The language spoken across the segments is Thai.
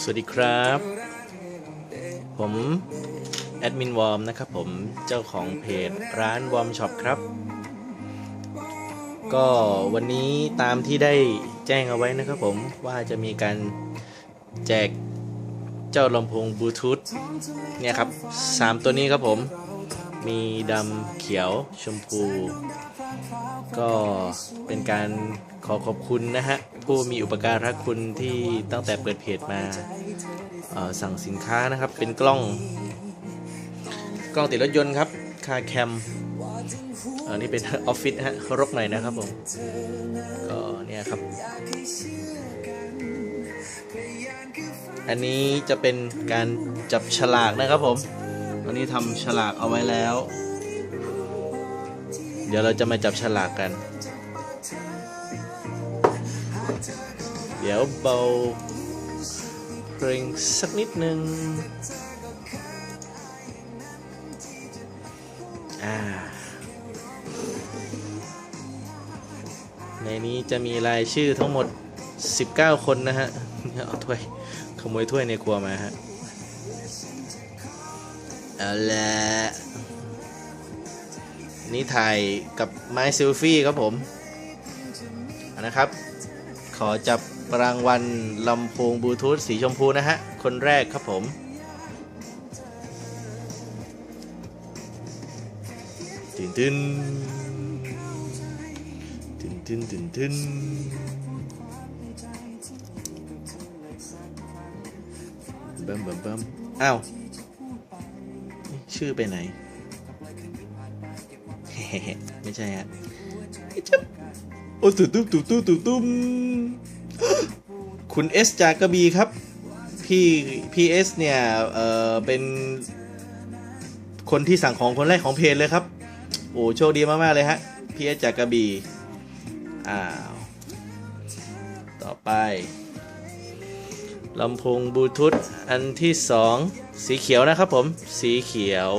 สวัสดีครับ ผมแอดมินวอร์มนะครับผมเจ้าของเพจร้านวอร์มช็อปครับ ก็วันนี้ตามที่ได้แจ้งเอาไว้นะครับผมว่าจะมีการแจกเจ้าลำโพงบลูทูธเนี่ยครับสามตัวนี้ครับผม มีดำเขียวชมพู ก็เป็นการขอขอบคุณนะฮะ ผู้มีอุปการะคุณที่ตั้งแต่เปิดเพจมาสั่งสินค้านะครับ เป็นกล้อง กล้องติดรถยนต์ครับ คาแคมอันนี้เป็นออฟฟิศฮะรกหน่อยนะครับผม ก็เนี่ยครับ อันนี้จะเป็นการจับฉลากนะครับผม อันนี้ทำฉลากเอาไว้แล้ว เดี๋ยวเราจะมาจับฉลากกัน เดี๋ยวเบาเพลงสักนิดนึง อ่า ในนี้จะมีรายชื่อทั้งหมด 19 คนนะฮะ เอาถ้วย ขโมยถ้วยในครัวมาฮะ เอาละนี่ถ่ายกับไม้เซลฟี่ครับผมนะครับ ขอจับรางวัลลำโพงบลูทูธสีชมพูนะฮะ คนแรกครับผมตึนตึนตึนตึนตึนตึนบัมบัมบัมอ้าว ชื่อไปไหน ไม่ใช่ฮะจับโอ้ตุ๊ตุ้มตุ๊ตุ้มตุ๊ตุ้มคุณเอสจากกระบี่ครับ พี่พี่เอสเนี่ย เอ่อเป็น คนที่สั่งของคนแรกของเพจเลยครับ โอ้โชคดีมาก ๆ เลยฮะ พี่เอสจากกระบี่อ้าว ต่อไป ลำโพงบลูทูธอันที่สองสีเขียวนะครับผม สีเขียว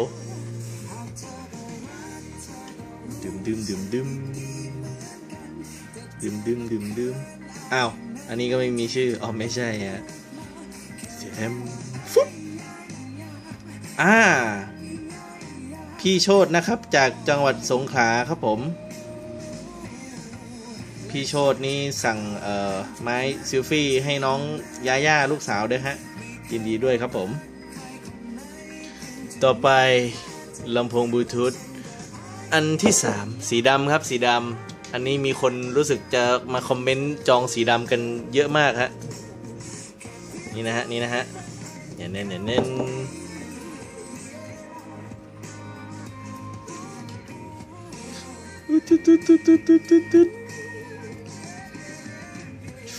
ดึมดึมดึมดึมดึมดึมดึมดึมอ้าวอันนี้ก็ไม่มีชื่ออ๋อไม่ใช่ฮะแจมฟุ๊บอ่าพี่โชตนะครับจากจังหวัดสงขลาครับผม พี่โชตนี่สั่งเอ่อไม้ซิลฟี่ให้น้องยาย่าลูกสาวด้วยฮะยินดีด้วยครับผม ต่อไปลำโพงบลูทูธอันที่ 3 สีดำครับสีดำอันนี้มีคนรู้สึกจะมาคอมเมนต์จองสีดำกันเยอะมากฮะนี่นะฮะนี่นะฮะอย่าเน้นอย่าเน้น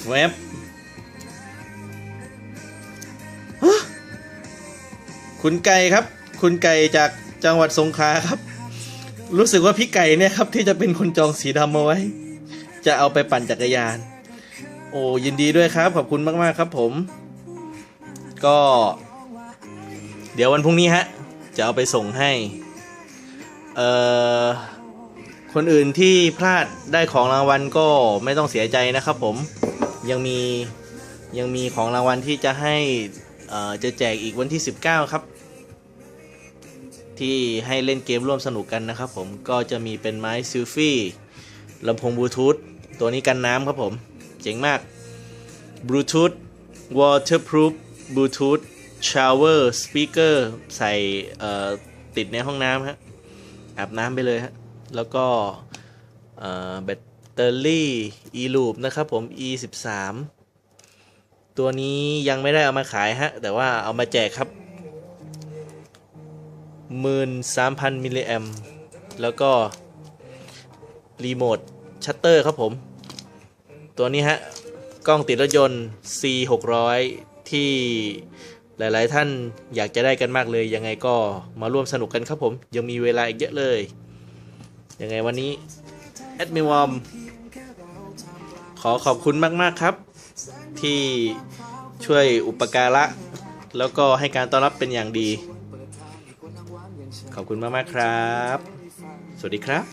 แวบคุณไก่ครับ คุณไก่จากจังหวัดสงขลาครับ รู้สึกว่าพี่ไก่เนี่ยครับ ที่จะเป็นคนจองสีดำเอาไว้ จะเอาไปปั่นจักรยาน โอ้ยินดีด้วยครับ ขอบคุณมาก ๆ ครับผม ก็ เดี๋ยววันพรุ่งนี้ฮะ จะเอาไปส่งให้ เอ่อคนอื่นที่พลาดได้ของรางวัลก็ไม่ต้องเสียใจนะครับผม ยังมียังมีของรางวัลที่จะให้อ่อจะแจกอีกวันที่ 19 ครับ ที่ให้เล่นเกมร่วมสนุกกันนะครับผมก็จะมีเป็นไม้ซิลฟี่ลำโพงบลูทูธตัวนี้กันน้ำครับผม เจ๋งมากบลูทูธ waterproof bluetooth shower speaker ใส่อ่อติดในห้องน้ำฮะอาบน้ำไปเลยฮะ แล้วก็อ่อแบต เตอรี่ e loop นะครับผม e 13ตัวนี้ยังไม่ได้เอามาขายฮะ แต่ว่าเอามาแจกครับ 13,000 มิลลิแอมแล้วก็ รีโมทชัตเตอร์ครับผม ตัวนี้ฮะ กล้องติดรถยนต์ C 600ที่หลาย ๆ ท่านอยากจะได้กันมากเลย ยังไงก็มาร่วมสนุกกันครับผม ยังมีเวลาอีกเยอะเลย ยังไงวันนี้แอดมิวอม อขอบคุณมาก ๆ ครับ ที่ช่วยอุปการะ แล้วก็ให้การต้อนรับเป็นอย่างดี ขอบคุณมาก ๆ ครับ สวัสดีครับ